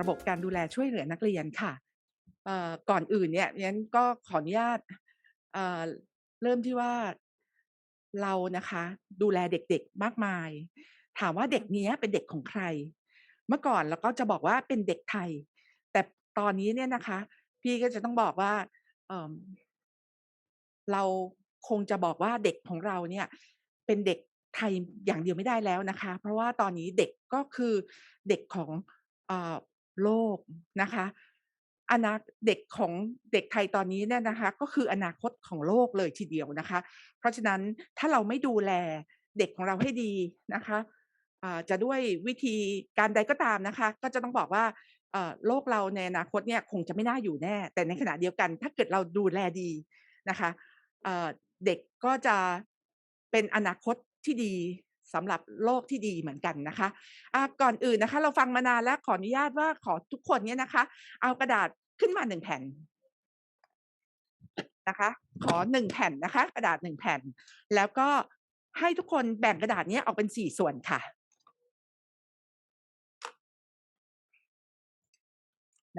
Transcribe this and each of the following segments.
ระบบการดูแลช่วยเหลือนักเรียนค่ะก่อนอื่นเนี่ยดิฉันก็ขออนุญาตเเริ่มที่ว่าเรานะคะ ดูแลเด็กๆมากมาย ถามว่าเด็กนี้เป็นเด็กของใคร?เมื่อก่อนเราก็จะบอกว่าเป็นเด็กไทย แต่ตอนนี้เนี่ยนะคะ พี่ก็จะต้องบอกว่าเเราคงจะบอกว่าเด็กของเราเนี่ย เป็นเด็กไทยอย่างเดียวไม่ได้แล้วนะคะ เพราะว่าตอนนี้เด็กก็คือเด็กของอ โลกนะคะอนาเด็กของเด็กไทยตอนนี้เนี่ยนะคะ ก็คืออนาคตของโลกเลยทีเดียวนะคะ เพราะฉะนั้นถ้าเราไม่ดูแลเด็กของเราให้ดีนะคะจะด้วยวิธีการใดก็ตามนะคะ ก็จะต้องบอกว่าโลกเราในอนาคตเนี่ยคงจะไม่น่าอยู่แน่ แต่ในขณะเดียวกัน ถ้าเกิดเราดูแลดีนะคะเด็กก็จะเป็นอนาคตที่ดี สำหรับโลกที่ดีเหมือนกันนะคะอ่าก่อนอื่นนะคะ เราฟังมานานแล้วขออนุญาตว่าขอทุกคนเนี่ยนะคะ เอากระดาษขึ้นมา1แผ่นนะคะ ขอ1แผ่นนะคะ กระดาษ1แผ่น แล้วก็ให้ทุกคนแบ่งกระดาษเนี้ยออกเป็น4ส่วนค่ะ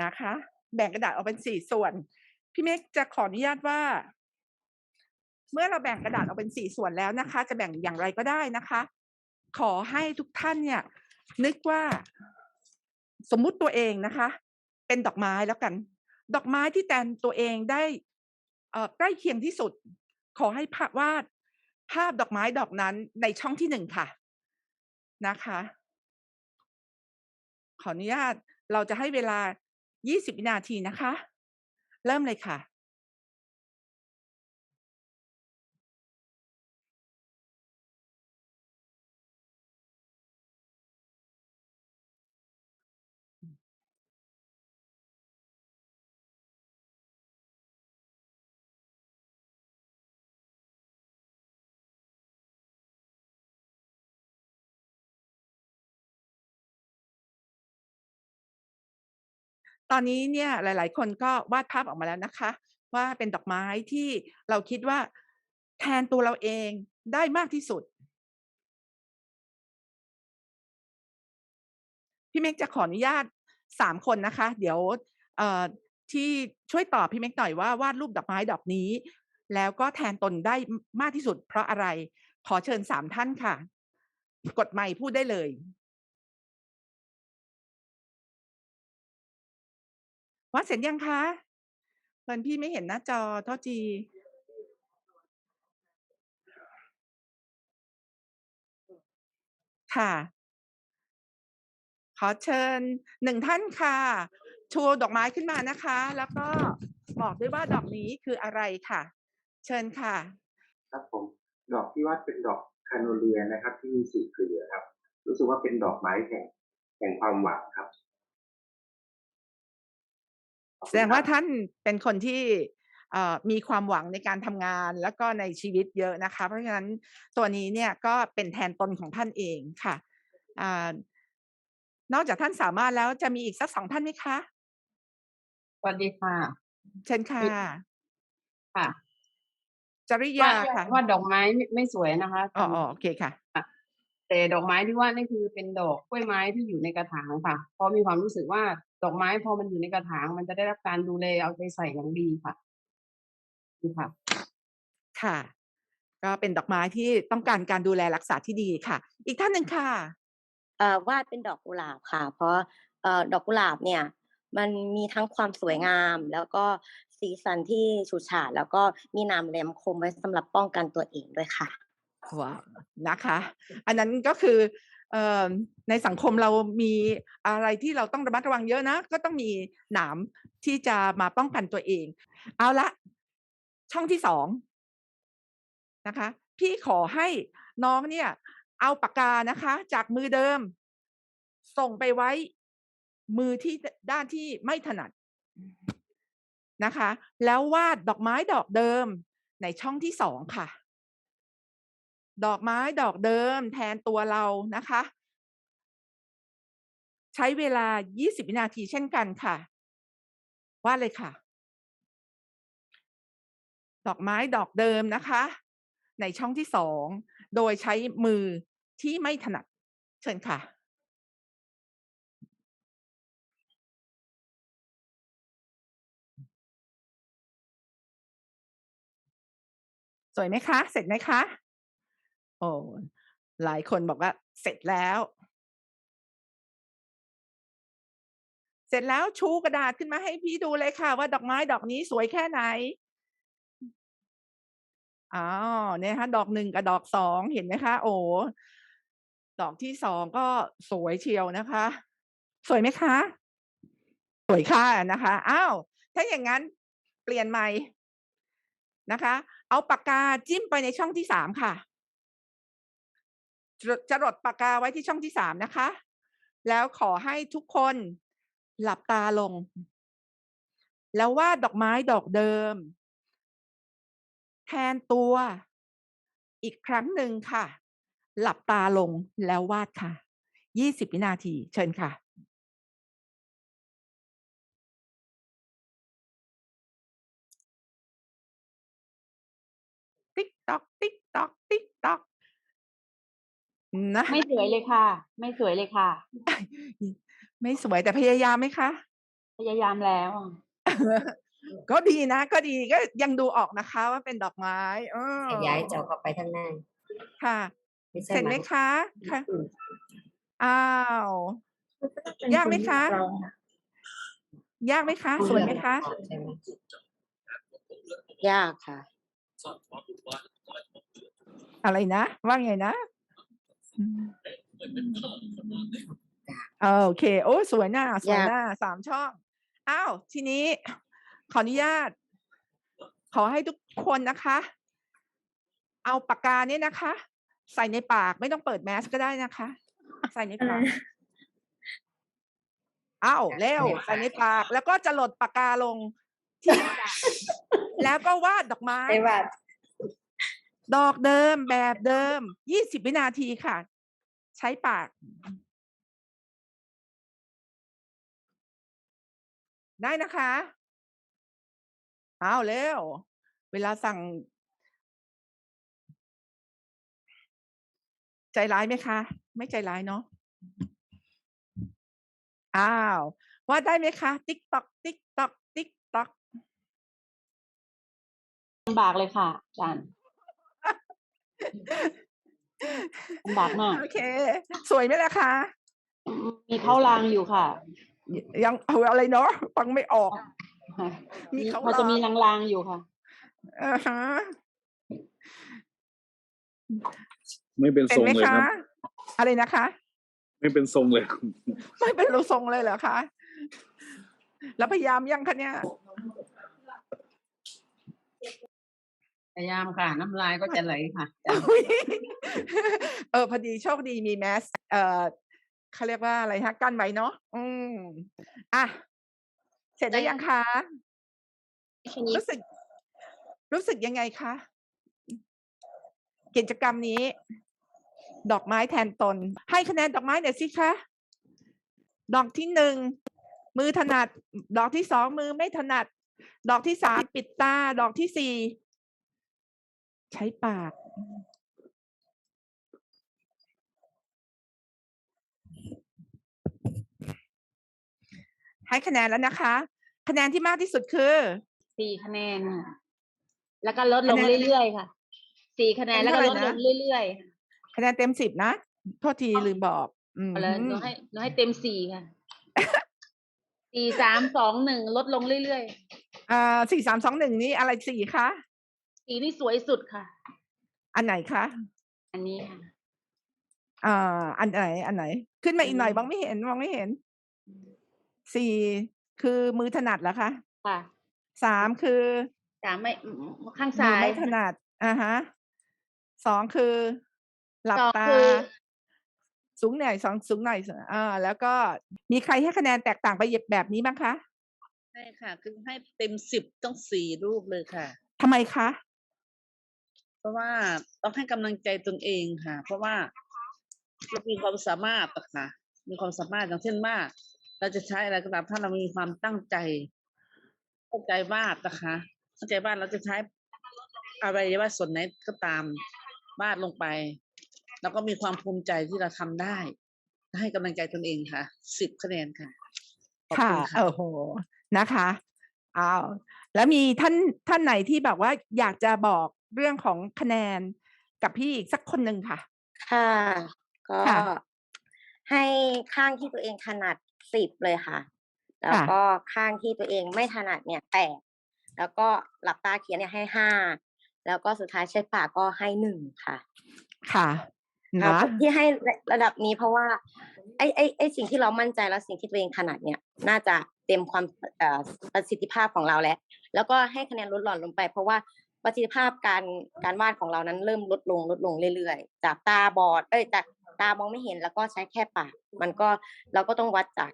นะคะ แบ่งกระดาษออกเป็น4ส่วน พี่เมกจะขออนุญาตว่า เมื่อเราแบ่งกระดาษออกเป็น4ส่วนแล้วนะคะ จะแบ่งอย่างไรก็ได้นะคะ ขอให้ทุกท่านเนี่ย นึกว่าสมมุติตัวเองนะคะ เป็นดอกไม้แล้วกัน ดอกไม้ที่แทนตัวเองได้อ่อใกล้เคียงที่สุด ขอให้ภาพวาดภาพดอกไม้ดอกนั้นในช่องที่1ค่ะนะคะ ขออนุญาตเราจะให้เวลา 20 วินาทีนะคะ เริ่มเลยค่ะ ตอนนี้เนี่ยหลาย ๆ คนก็วาดภาพออกมาแล้วนะคะ ว่าเป็นดอกไม้ที่เราคิดว่าแทนตัวเราเองได้มากที่สุด พี่เม้กจะขออนุญาต3คนนะคะ เดี๋ยวที่ช่วยตอบพี่เม้กหน่อยว่าวาดรูปดอกไม้ดอกนี้ แล้วก็แทนตนได้มากที่สุด เพราะอะไร?ขอเชิญ3ท่านค่ะ กดไมค์พูดได้เลย วาดเสร็จยังคะ?เผินพี่ไม่เห็นหน้าจอโทษทีค่ะ ขอเชิญ1ท่านค่ะ ชูดอกไม้ขึ้นมานะคะ แล้วก็บอกด้วยว่าดอกนี้คืออะไรค่ะ เชิญค่ะ ครับผม ดอกที่วาดเป็นดอก Camellia นะครับ ที่มีสีเขียวครับ รู้สึกว่าเป็นดอกไม้แห่งแห่งความหวังครับ แสคุณดงคว่รัาบท่านเป็นคนที่เอ่อมีความหวังในการทำงานแล้วก็ในชีวิตเยอะนะคะ เพราะฉะนั้นตัวนี้เนี่ยก็เป็นแทนตนของท่านเองค่ะอ่านอกจากท่านสามารถแล้วจะมีอีกสัก2ท่านไหมคะ?สวัสดีค่ะ เชิญค่ะมีค่ะจริวายาดค่ะวาดดอกไม้ไม่ไม่สวยนะคะอ๋ทอๆโอเคค่ะำค่ะ แต่ดอกไม้ที่วาดนี่คือเป็นดอกกล้วยไม้ที่อยู่ในกระถางค่ะ เพราะมีความรู้สึกว่าดอกไม้พอมันอยู่ในกระถาง มันจะได้รับการดูแลเอาใจใส่อย่างดีค่ะอือค่ะ ค่ะ ก็เป็นดอกไม้ที่ต้องการการดูแลรักษาที่ดีค่ะ อีกท่านหนึ่งค่ะเอ่อวาดเป็นดอกกุหลาบค่ะ เพราะเอ่อดอกกุหลาบเนี่ย มันมีทั้งความสวยงาม แล้วก็สีสันที่ฉูดฉาดแล้วก็มีหนามแหลมคมไว้สำหรับป้องกันตัวเองด้วยค่ะ ว้าวนะคะ อันนั้นก็คือเอ่อในสังคมเรามีอะไรที่เราต้องระมัดระวังเยอะนะ ก็ต้องมีหนามที่จะมาป้องกันตัวเอง เอาละช่องที่2นะคะ พี่ขอให้น้องเนี่ย เอาปากกานะคะ จากมือเดิม ส่งไปไว้มือที่ดด้านที่ไม่ถนัดนะคะ แล้ววาดดอกไม้ดอกเดิมในช่องที่2ค่ะ ดอกไม้ดอกเดิมแทนตัวเรานะคะ ใช้เวลา 20 วินาทีเช่นกันค่ะ วาดเลยค่ะ ดอกไม้ดอกเดิมนะคะ ในช่องที่สอง โดยใช้มือที่ไม่ถนัด เชิญค่ะสวยไหมคะ เสร็จไหมคะ โอ้หลายคนบอกว่าเสร็จแล้ว เสร็จแล้วชูกระดาษขึ้นมาให้พี่ดูเลยค่ะ ว่าดอกไม้ดอกนี้สวยแค่ไหนอ๋อเนี่ยฮะ ดอกหนึ่งกับดอกสองเห็นไหมคะ โอ้ดอกที่สองก็สวยเชียวนะคะ สวยไหมคะ สวยค่ะนะคะอ้าวถ้าอย่างนั้นเปลี่ยนใหม่นะคะ เอาปากกาจิ้มไปในช่องที่สามค่ะ จะจะหลดปากกาไว้ที่ช่องที่สามนะคะ แล้วขอให้ทุกคนหลับตาลง แล้ววาดดอกไม้ดอกเดิม แทนตัวอีกครั้งหนึ่งค่ะ หลับตาลงแล้ววาดค่ะยี่สิบวินาที เชิญค่ะ นะไม่สวยเลยค่ะ ไม่สวยเลยค่ะ ไม่สวยแต่พยายามไหมคะ พยายามแล้ว ก็ดีนะ ก็ดีก็ยังดูออกนะคะ ว่าเป็นดอกไม้เออขยายจอเข้าไปข้างหน้าค่ะไม่ใช่เสร็จไหมนคะค่ะอืมอ้าวยากไหมคะ ยากไหมคะ สวยไหมคะใช่ไหมยากค่ะ อะไรนะ ว่าไงนะอืม โอเค โอ้สวยหน้า สวยยากหน้าสามช่องอ้าวทีนี้ ขออนุญาต ขอให้ทุกคนนะคะ เอาปากกาเนี่ยนะคะ ใส่ในปากไม่ต้องเปิดแมสก็ได้นะคะ ใส่ในปากอ้าวเร็วใส่ในปาก แล้วก็จะหลดปากกาลงที่กระดาษแล้วก็วาดดอกไม้ไอ้ว่า ดอกเดิมแบบเดิมยี่สิบวินาทีค่ะ ใช้ปาก ได้นะคะเอาเร็ว เวลาสั่ง ใจร้ายไหมคะ ไม่ใจร้ายเนาะอ้าวว่าได้ไหมคะ ติ๊กตอก ติ๊กตอก ติ๊กตอกลำบากเลยค่ะอาจารย์ ลำบากมาก โอเค สวยไหมล่ะคะ มีเข้ารางอยู่ค่ะ ยังเอาอะไรเนาะฟังไม่ออก มีเข้าพอจะมีรางลางๆอยู่ค่ะอ่าฮะไม่เป็นเป็ทนรงไหมเลยคะครับอะไรนะคะ ไม่เป็นทรงเลย ไม่เป็นรูทรงเลยเหรอคะ แล้วพยายามยังคะเนี่ย พยายามค่ะ น้ำลายก็จะไหลค่ะอาจารย์อุ๊ยเออพอดีโชคดีมีแมสเอ่อเขาเรียกว่าอะไรฮะกั้นไว้เนาะอืมอะเสร็จแล้วยังคะรู้สึก รู้สึกยังไงคะกิจกรรมนี้ ดอกไม้แทนตน ให้คะแนนดอกไม้หน่อยสิคะดอกที่หนึ่งมือถนัด ดอกที่สองมือไม่ถนัด ดอกที่สามปิดตา ดอกที่สี่ ใช้ปาก ให้คะแนนแล้วนะคะ คะแนนที่มากที่สุดคือ สี่คะแนนค่ะแล้วก็ลดลงคะแนนเรื่อยๆค่ะ สี่คะแนนเป็นแล้วก็เท่าลไหร่ดนะลงเรื่อยๆค่ะคะแนนเต็มสิบนะโทษทีลืมบอกอืมเอาเลยหนูให้หนูให้เต็มสี่ค่ะสี่สามสองหนึ่งลดลงเรื่อยอ่าสี่สามสองหนึ่งนี่อะไรสี่คะๆ สีนี่สวยสุดค่ะ อันไหนคะอันนี้ค่ะ อ่า อันไหน อันไหน ขึ้นมาอีกหน่อยอืมมองไม่เห็นมองไม่เห็น สี่คือมือถนัดเหรอคะค่ะสามคือสามไม่ข้างมืซ้ายไม่ถนัดอ่าฮะสองคือ หลับสองตา คือสูงหน่อยสองสูงหน่อยอ่าแล้วก็มีใครให้คะแนนแตกต่างไปแบบนี้บ้างคะใช่ค่ะ คือให้เต็มสิบต้องสี่รูปเลยค่ะ ทำไมคะ เพราะว่าต้องให้กำลังใจตนเองค่ะ เพราะว่าเรามีความสามารถอะค่ะ มีความสามารถอย่างเช่นว่าเราจะใช้อะไรก็ตามถ้าเรามีความตั้งใจตั้งใจวาดนะคะตั้งใจวาดเราจะใช้อะไรว่าส่วนไหนก็ตามวาดลงไป แล้วก็มีความภูมิใจที่เราทำได้ ให้กำลังใจตนเองค่ะสิบคะแนนค่ะขอบค่ะคุณค่ะโอ้โหนะคะอ้าวแล้วมีท่านท่านไหนที่แบบว่าอยากจะบอก เรื่องของคะแนนกับพี่อีกสักคนหนึ่งค่ะ ค่ะ ก็ค่ะให้ข้างที่ตัวเองถนัดสิบเลยค่ะ แล้วค่ะก็ข้างที่ตัวเองไม่ถนัดเนี่ยแปดแล้วก็หลับตาเขียนเนี่ยให้ห้าแล้วก็สุดท้ายใช้ปากก็ให้หนึ่งค่ะ ค่ะครับนะที่ให้ระดับนี้เพราะว่า ไอ้ไอ้ไอ้สิ่งที่เรามั่นใจและสิ่งที่ตัวเองถนัดเนี่ย น่าจะเต็มความเอ่อประสิทธิภาพของเราแล้ว แล้วก็ให้คะแนนลดหลั่นลงไป เพราะว่า ประสิทธิภาพการการวาดของเรานั้นเริ่มลดลงลดลงเรื่อยๆ จากตาบอดเอ้ยจากตามองไม่เห็นแล้วก็ใช้แค่ปากมันก็เราก็ต้องวัดจาก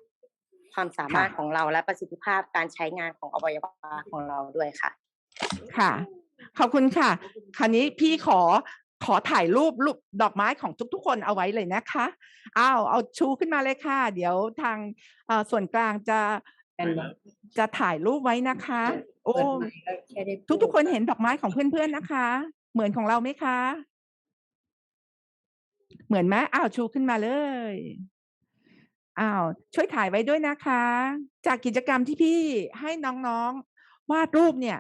ความสามารถของเราและประสิทธิภาพการใช้งานของอวัยวะของเราด้วยค่ะ ค่ะ ขอบคุณค่ะ คราวนี้พี่ขอขอถ่ายรูปรูปดอกไม้ของทุกๆ คนเอาไว้เลยนะคะอ้าวเอาชูขึ้นมาเลยค่ะ เดี๋ยวทางเอ่อส่วนกลางจะเป็นจะถ่ายรูปไว้นะคะ โอ้ทุกๆคนเห็นดอกไม้ของเพื่อนๆนะคะ เหมือนของเราไหมคะ เหมือนไหมอ้าวชูขึ้นมาเลยอ้าวช่วยถ่ายไว้ด้วยนะคะ จากกิจกรรมที่พี่ให้น้องๆวาดรูปเนี่ย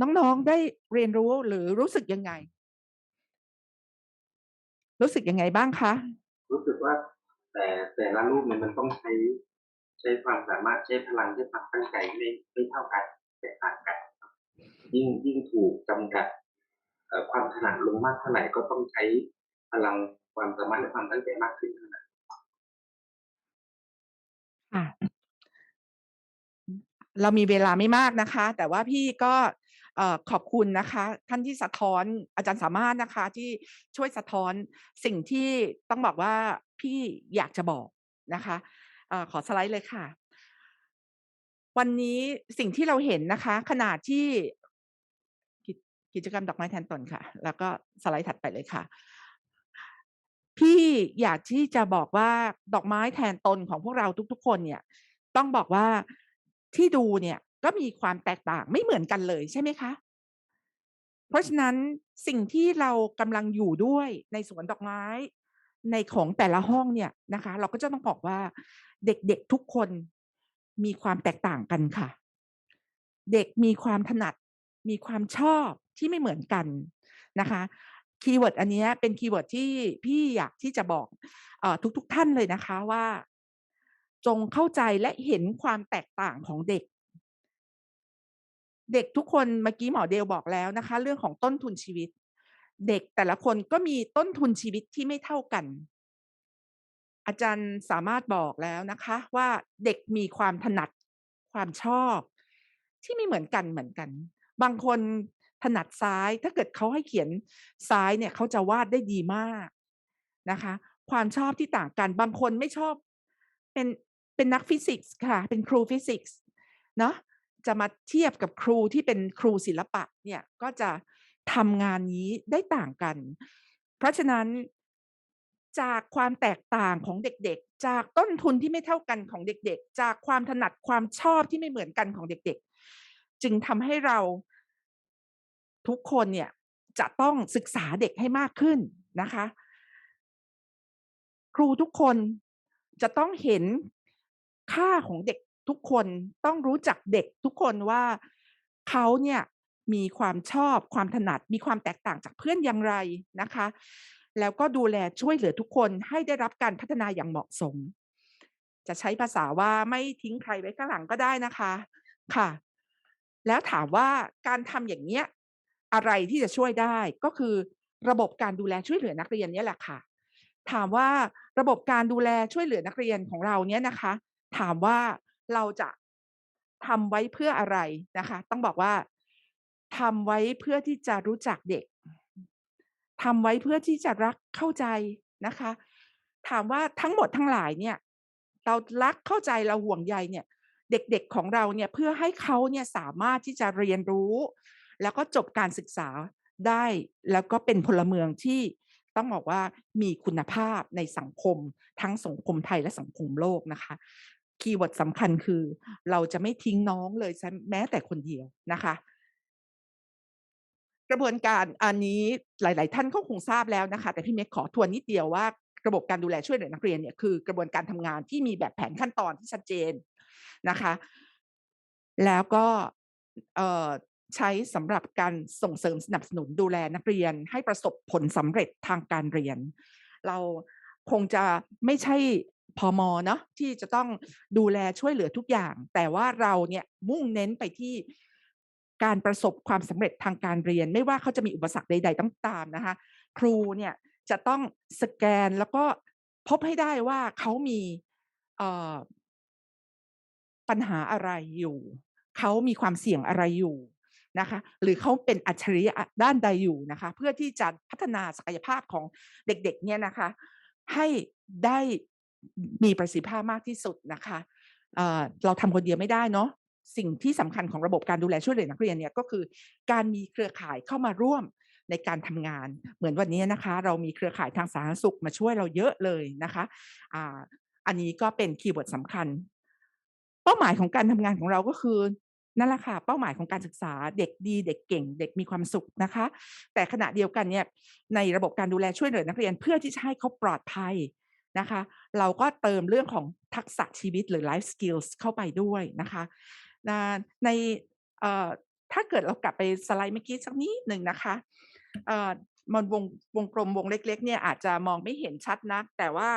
น้องๆได้เรียนรู้หรือรู้สึกยังไง รู้สึกยังไงบ้างคะ รู้สึกว่าแต่แต่ละรูปเนี่ยมันต้องใช้ ใช้ความสามารถใช้พลังใช้ความตั้งใจไม่ไม่เท่ากันแตกต่างกัน ยิ่งยิ่งถูกจำกัดความถนัดลงมากเท่าไหร่ก็ต้องใช้พลังความสามารถและความตั้งใจมากขึ้นเท่านั้นค่ะเรามีเวลาไม่มากนะคะ แต่ว่าพี่ก็อขอบคุณนะคะ ท่านที่สะท้อนอาจารย์สามารถนะคะ ที่ช่วยสะท้อนสิ่งที่ต้องบอกว่าพี่อยากจะบอกนะคะ เออขอสไลด์เลยค่ะ วันนี้สิ่งที่เราเห็นนะคะ ขนาดที่กิจกิจกรรมดอกไม้แทนตนค่ะ แล้วก็สไลด์ถัดไปเลยค่ะ พี่อยากที่จะบอกว่าดอกไม้แทนตนของพวกเราทุก ๆ คนเนี่ย ต้องบอกว่าที่ดูเนี่ยก็มีความแตกต่างไม่เหมือนกันเลยใช่ไหมคะ เพราะฉะนั้นสิ่งที่เรากำลังอยู่ด้วยในสวนดอกไม้ ในของแต่ละห้องเนี่ยนะคะ เราก็จะต้องบอกว่าเด็กๆทุกคนมีความแตกต่างกันค่ะ เด็กมีความถนัดมีความชอบที่ไม่เหมือนกันนะคะคีย์เวิร์ดอันนี้เป็นคีย์เวิร์ดที่พี่อยากที่จะบอกอทุกๆท่านเลยนะคะว่า จงเข้าใจและเห็นความแตกต่างของเด็ก เด็กทุกคนเมื่อกี้หมอเดลบอกแล้วนะคะ เรื่องของต้นทุนชีวิต เด็กแต่ละคนก็มีต้นทุนชีวิตที่ไม่เท่ากัน อาจารย์สามารถบอกแล้วนะคะ ว่าเด็กมีความถนัดความชอบ ที่ไม่เหมือนกันเหมือนกัน บางคนถนัดซ้ายถ้าเกิดเขาให้เขียนซ้ายเนี่ยเขาจะวาดได้ดีมากนะคะ ความชอบที่ต่างกันบางคนไม่ชอบเป็นเป็นนักฟิสิกส์ค่ะ เป็นครูฟิสิกส์เนาะจะมาเทียบกับครูที่เป็นครูศิลปะเนี่ยก็จะ ทำงานนี้ได้ต่างกัน เพราะฉะนั้นจากความแตกต่างของเด็กๆ จากต้นทุนที่ไม่เท่ากันของเด็กๆ จากความถนัดความชอบที่ไม่เหมือนกันของเด็กๆ จึงทำให้เราทุกคนเนี่ยจะต้องศึกษาเด็กให้มากขึ้นนะคะ ครูทุกคนจะต้องเห็นค่าของเด็กทุกคนต้องรู้จักเด็กทุกคนว่าเขาเนี่ย มีความชอบความถนัด มีความแตกต่างจากเพื่อนอย่างไรนะคะ แล้วก็ดูแลช่วยเหลือทุกคนให้ได้รับการพัฒนาอย่างเหมาะสม จะใช้ภาษาว่าไม่ทิ้งใครไว้ข้างหลังก็ได้นะคะค่ะ แล้วถามว่าการทำอย่างเนี้ยอะไรที่จะช่วยได้ก็คือระบบการดูแลช่วยเหลือนักเรียนเนี่ยแหละค่ะ ถามว่าระบบการดูแลช่วยเหลือนักเรียนของเราเนี่ยนะคะ ถามว่าเราจะทำไว้เพื่ออะไรนะคะ ต้องบอกว่า ทำไว้เพื่อที่จะรู้จักเด็กทำไว้เพื่อที่จะรักเข้าใจนะคะ ถามว่าทั้งหมดทั้งหลายเนี่ย เรารักเข้าใจเราห่วงใยเนี่ย เด็กๆของเราเนี่ยเพื่อให้เขาเนี่ยสามารถที่จะเรียนรู้ แล้วก็จบการศึกษาได้แล้วก็เป็นพลเมืองที่ต้องบอกว่ามีคุณภาพในสังคม ทั้งสังคมไทยและสังคมโลกนะคะ คีย์เวิร์ดสำคัญคือ เราจะไม่ทิ้งน้องเลยแม้แต่คนเดียวนะคะ กระบวนการอันนี้หลาย ๆ ท่านก็คงทราบแล้วนะคะ แต่พี่เมฆขอทวนนิดเดียวว่าระบบการดูแลช่วยเหลือนักเรียนเนี่ยคือกระบวนการทำงานที่มีแบบแผนขั้นตอนที่ชัดเจนนะคะ แล้วก็ใช้สำหรับการส่งเสริมสนับสนุนดูแลนักเรียน ให้ประสบผลสำเร็จทางการเรียน เราคงจะไม่ใช่พมเนาะที่จะต้องดูแลช่วยเหลือทุกอย่าง แต่ว่าเราเนี่ยมุ่งเน้นไปที่ การประสบความสำเร็จทางการเรียน ไม่ว่าเขาจะมีอุปสรรคใด ๆต้องตามนะคะครูเนี่ยจะต้องสแกนแล้วก็พบให้ได้ว่าเขามีปัญหาอะไรอยู่ เขามีความเสี่ยงอะไรอยู่นะคะ หรือเขาเป็นอัจฉริยะด้านใดอยู่นะคะ เพื่อที่จะพัฒนาศักยภาพของเด็กๆ เนี่ยนะคะ ให้ได้มีประสิทธิภาพมากที่สุดนะคะเเราทำคนเดียวไม่ได้เนาะ สิ่งที่สำคัญของระบบการดูแลช่วยเหลือนักเรียนเนี่ยก็คือการมีเครือข่ายเข้ามาร่วมในการทำงาน เหมือนวันนี้นะคะ เรามีเครือข่ายทางสาธารณสุขมาช่วยเราเยอะเลยนะคะอ่าอันนี้ก็เป็นคีย์เวิร์ดสำคัญ เป้าหมายของการทำงานของเราก็คือนั่นแหละค่ะเป้าหมายของการศึกษาเด็กดีเด็กเก่ง เด็กมีความสุขนะคะ แต่ขณะเดียวกันเนี่ยในระบบการดูแลช่วยเหลือนักเรียนเพื่อที่จะให้เขาปลอดภัยนะคะ เราก็เติมเรื่องของทักษะชีวิตหรือ life skills เข้าไปด้วยนะคะ นะในถ้าเกิดเรากลับไปสไลด์เมื่อกี้สักนิดหนึ่งนะคะมันวงวงกลมวงเล็กๆเนี่ยอาจจะมองไม่เห็นชัดนัก แต่ว่า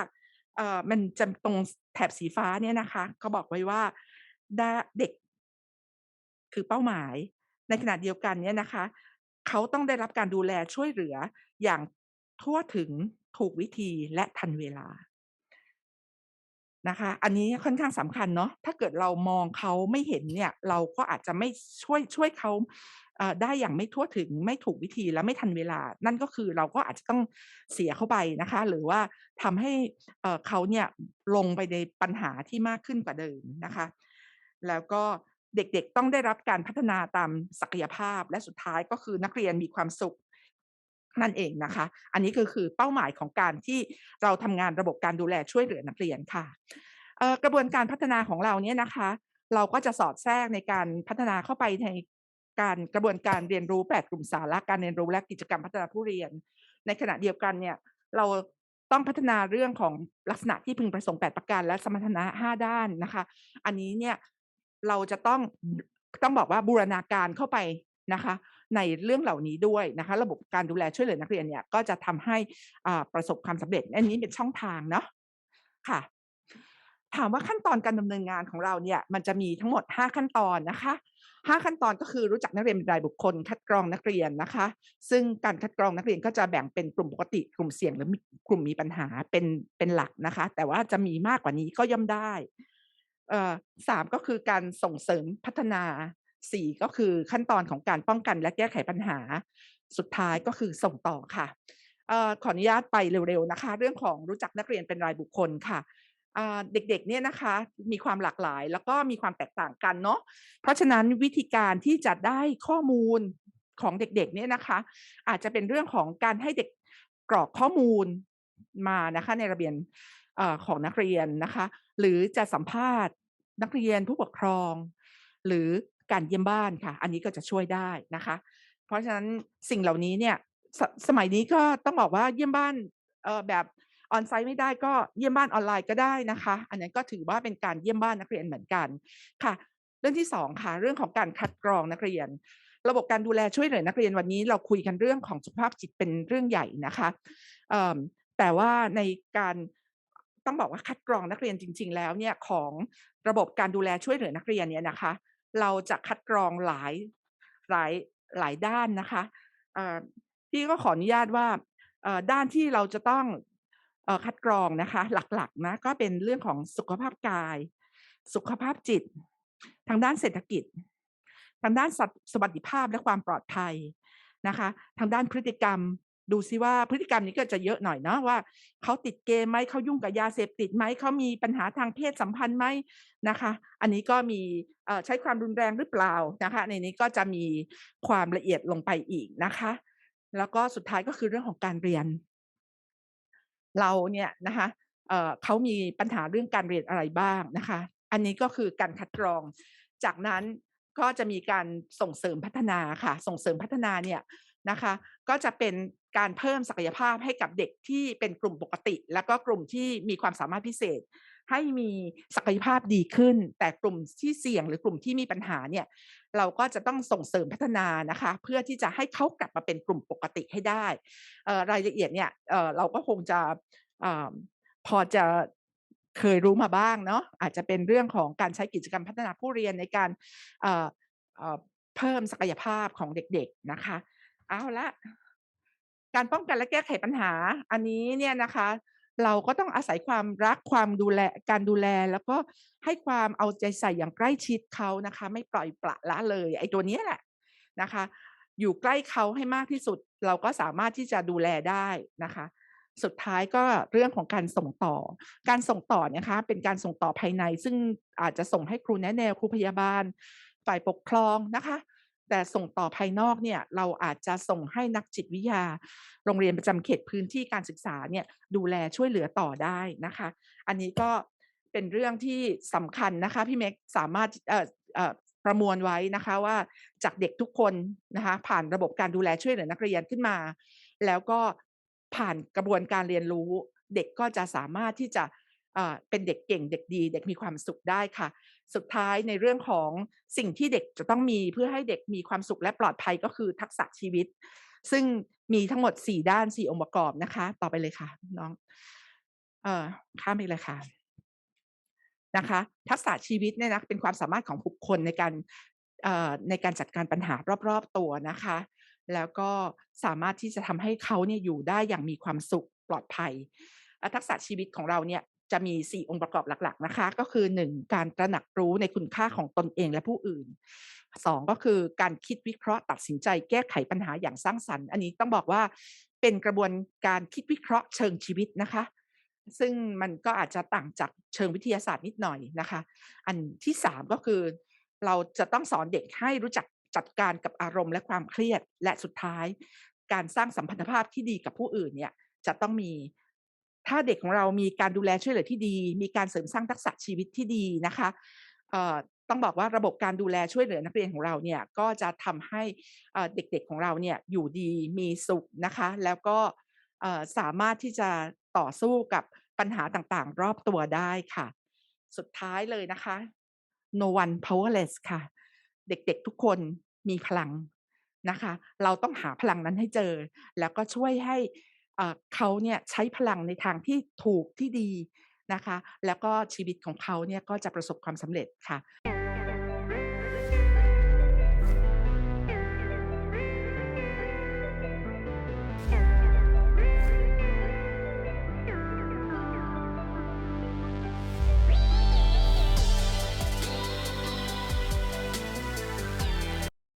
มันจะตรงแถบสีฟ้าเนี่ยนะคะเขาบอกไว้ว่าเด็กคือเป้าหมาย ในขณะเดียวกันเนี่ยนะคะเขาต้องได้รับการดูแลช่วยเหลืออย่างทั่วถึงถูกวิธีและทันเวลา นะคะ อันนี้ค่อนข้างสำคัญเนาะ ถ้าเกิดเรามองเขาไม่เห็นเนี่ย เราก็อาจจะไม่ช่วยช่วยเขาได้อย่างไม่ทั่วถึงไม่ถูกวิธีและไม่ทันเวลา นั่นก็คือเราก็อาจจะต้องเสียเข้าไปนะคะ หรือว่าทำให้เขาเนี่ยลงไปในปัญหาที่มากขึ้นกว่าเดิมนะคะ แล้วก็เด็กๆต้องได้รับการพัฒนาตามศักยภาพและสุดท้ายก็คือนักเรียนมีความสุข นั่นเองนะคะ อันนี้ก็คือเป้าหมายของการที่เราทำงานระบบการดูแลช่วยเหลือนักเรียนค่ะกระบวนการพัฒนาของเราเนี่ยนะคะ เราก็จะสอดแทรกในการพัฒนาเข้าไปในการกระบวนการเรียนรู้แปดกลุ่มสาระการเรียนรู้และกิจกรรมพัฒนาผู้เรียน ในขณะเดียวกันเนี่ยเราต้องพัฒนาเรื่องของลักษณะที่พึงประสงค์แประการ และสมรรถนะห้าด้านนะคะ อันนี้เนี่ยเราจะต้องต้องบอกว่าบูรณาการเข้าไปนะคะ ในเรื่องเหล่านี้ด้วยนะคะ ระบบการดูแลช่วยเหลือนักเรียนเนี่ยก็จะทำให้ประสบความสำเร็จ อันนี้เป็นช่องทางเนาะค่ะ ถามว่าขั้นตอนการดำเนินงานของเราเนี่ยมันจะมีทั้งหมด 5 ขั้นตอนนะคะ5ขั้นตอนก็คือรู้จักนักเรียนเป็นรายบุคคลคัดกรองนักเรียนนะคะ ซึ่งการคัดกรองนักเรียนก็จะแบ่งเป็นกลุ่มปกติ กลุ่มเสี่ยงหรือกลุ่มมีปัญหาเป็นเป็นหลักนะคะ แต่ว่าจะมีมากกว่านี้ก็ย่อมได้สามก็คือการส่งเสริมพัฒนา สี่ก็คือขั้นตอนของการป้องกันและแก้ไขปัญหา สุดท้ายก็คือส่งต่อค่ะเอ่อขออนุญาตไปเร็วๆนะคะ เรื่องของรู้จักนักเรียนเป็นรายบุคคลค่ะอ่าเด็กๆ เนี่ยนะคะมีความหลากหลาย แล้วก็มีความแตกต่างกันเนาะเพราะฉะนั้นวิธีการที่จะได้ข้อมูลของเด็กๆ เนี่ยนะคะ อาจจะเป็นเรื่องของการให้เด็กกรอกข้อมูลมานะคะในระเบียนเอ่อของนักเรียนนะคะ หรือจะสัมภาษณ์นักเรียนผู้ปกครอง หรือ การเยี่ยมบ้านค่ะ อันนี้ก็จะช่วยได้นะคะ เพราะฉะนั้นสิ่งเหล่านี้เนี่ยสสมัยนี้ก็ต้องบอกว่าเยี่ยมบ้านเอ่อแบบออนไซต์ไม่ได้ก็เยี่ยมบ้านออนไลน์ก็ได้นะคะ อันนั้นก็ถือว่าเป็นการเยี่ยมบ้านนักเรียนเหมือนกันค่ะ เรื่องที่สองค่ะเรื่องของการคัดกรองนักเรียน ระบบการดูแลช่วยเหลือนักเรียนวันนี้เราคุยกันเรื่องของสุขภาพจิตเป็นเรื่องใหญ่นะคะแต่ว่าในการต้องบอกว่าคัดกรองนักเรียนจริง ๆ แล้วเนี่ยของระบบการดูแลช่วยเหลือนักเรียนเนี่ยนะคะ เราจะคัดกรองหลายหลายหลายด้านนะคะพี่ก็ขออนุญาตว่าด้านที่เราจะต้องคัดกรองนะคะ หลักๆนะก็เป็นเรื่องของสุขภาพกาย สุขภาพจิต ทางด้านเศรษฐกิจ ทางด้านสัตสวัสดิภาพและความปลอดภัยนะคะ ทางด้านพฤติกรรม ดูซิว่าพฤติกรรมนี้ก็จะเยอะหน่อยเนาะว่าเขาติดเกมไหมเขายุ่งกับยาเสพติดไหมเขามีปัญหาทางเพศสัมพันธ์ไหมนะคะ อันนี้ก็มีใช้ความรุนแรงหรือเปล่านะคะ ในนี้ก็จะมีความละเอียดลงไปอีกนะคะ แล้วก็สุดท้ายก็คือเรื่องของการเรียน เราเนี่ยนะคะเเขามีปัญหาเรื่องการเรียนอะไรบ้างนะคะ อันนี้ก็คือการคัดกรอง จากนั้นก็จะมีการส่งเสริมพัฒนาค่ะ ส่งเสริมพัฒนาเนี่ยนะคะ ก็จะเป็น การเพิ่มศักยภาพให้กับเด็กที่เป็นกลุ่มปกติ แล้วก็กลุ่มที่มีความสามารถพิเศษ ให้มีศักยภาพดีขึ้น แต่กลุ่มที่เสี่ยงหรือกลุ่มที่มีปัญหาเนี่ยเราก็จะต้องส่งเสริมพัฒนานะคะ เพื่อที่จะให้เขากลับมาเป็นกลุ่มปกติให้ได้รายละเอียดเนี่ยเเราก็คงจะอ่าพอจะเคยรู้มาบ้างเนาะอาจจะเป็นเรื่องของการใช้กิจกรรมพัฒนาผู้เรียนในการเเเพิ่มศักยภาพของเด็กๆนะคะ เอาละ การป้องกันและแก้ไขปัญหา อันนี้เนี่ยนะคะ เราก็ต้องอาศัยความรักความดูแลการดูแล แล้วก็ให้ความเอาใจใส่อย่างใกล้ชิดเขานะคะ ไม่ปล่อยปละละเลย ไอ้ตัวนี้แหละนะคะ อยู่ใกล้เขาให้มากที่สุด เราก็สามารถที่จะดูแลได้นะคะสุดท้ายก็เรื่องของการส่งต่อ การส่งต่อนะคะเป็นการส่งต่อภายใน ซึ่งอาจจะส่งให้ครูแนะแนวครูพยาบาล ฝ่ายปกครองนะคะ แต่ส่งต่อภายนอกเนี่ยเราอาจจะส่งให้นักจิตวิทยา โรงเรียนประจำเขตพื้นที่การศึกษาเนี่ยดูแลช่วยเหลือต่อได้นะคะ อันนี้ก็เป็นเรื่องที่สำคัญนะคะพี่เม็กสามารถเอ่อเอ่อประมวลไว้นะคะว่าจากเด็กทุกคนนะคะผ่านระบบการดูแลช่วยเหลือนักเรียนขึ้นมา แล้วก็ผ่านกระบวนการเรียนรู้ เด็กก็จะสามารถที่จะเอ่อเป็นเด็กเก่งเด็กดี เด็กมีความสุขได้ค่ะ สุดท้ายในเรื่องของสิ่งที่เด็กจะต้องมีเพื่อให้เด็กมีความสุขและปลอดภัยก็คือทักษะชีวิต ซึ่งมีทั้งหมด 4 ด้าน 4 องค์ประกอบนะคะ ต่อไปเลยค่ะ น้อง เอ่อข้ามไปเลยค่ะนะคะ ทักษะชีวิตเนี่ยนะเป็นความสามารถของบุคคลในการในการจัดการปัญหารอบๆตัวนะคะ แล้วก็สามารถที่จะทำให้เขาเนี่ยอยู่ได้อย่างมีความสุขปลอดภัยทักษะชีวิตของเราเนี่ย จะมี 4 องค์ประกอบหลัก ๆ นะคะ ก็คือ 1 การตระหนักรู้ในคุณค่าของตนเองและผู้อื่น 2 ก็คือการคิดวิเคราะห์ตัดสินใจแก้ไขปัญหาอย่างสร้างสรรค์ อันนี้ต้องบอกว่าเป็นกระบวนการคิดวิเคราะห์เชิงชีวิตนะคะ ซึ่งมันก็อาจจะต่างจากเชิงวิทยาศาสตร์นิดหน่อยนะคะ อันที่3ก็คือ เราจะต้องสอนเด็กให้รู้จักจัดการกับอารมณ์และความเครียดและสุดท้าย การสร้างสัมพันธภาพที่ดีกับผู้อื่นเนี่ยจะต้องมี ถ้าเด็กของเรามีการดูแลช่วยเหลือที่ดี มีการเสริมสร้างทักษะชีวิตที่ดีนะคะต้องบอกว่าระบบการดูแลช่วยเหลือนักเรียนของเราเนี่ยก็จะทำให้เด็กๆของเราเนี่ยอยู่ดีมีสุขนะคะ แล้วก็สามารถที่จะต่อสู้กับปัญหาต่างๆ รอบตัวได้ค่ะ สุดท้ายเลยนะคะ no one powerless ค่ะ เด็กๆทุกคนมีพลังนะคะ เราต้องหาพลังนั้นให้เจอ แล้วก็ช่วยให้ เขาเนี่ยใช้พลังในทางที่ถูกที่ดีนะคะ แล้วก็ชีวิตของเขาเนี่ยก็จะประสบความสำเร็จค่ะ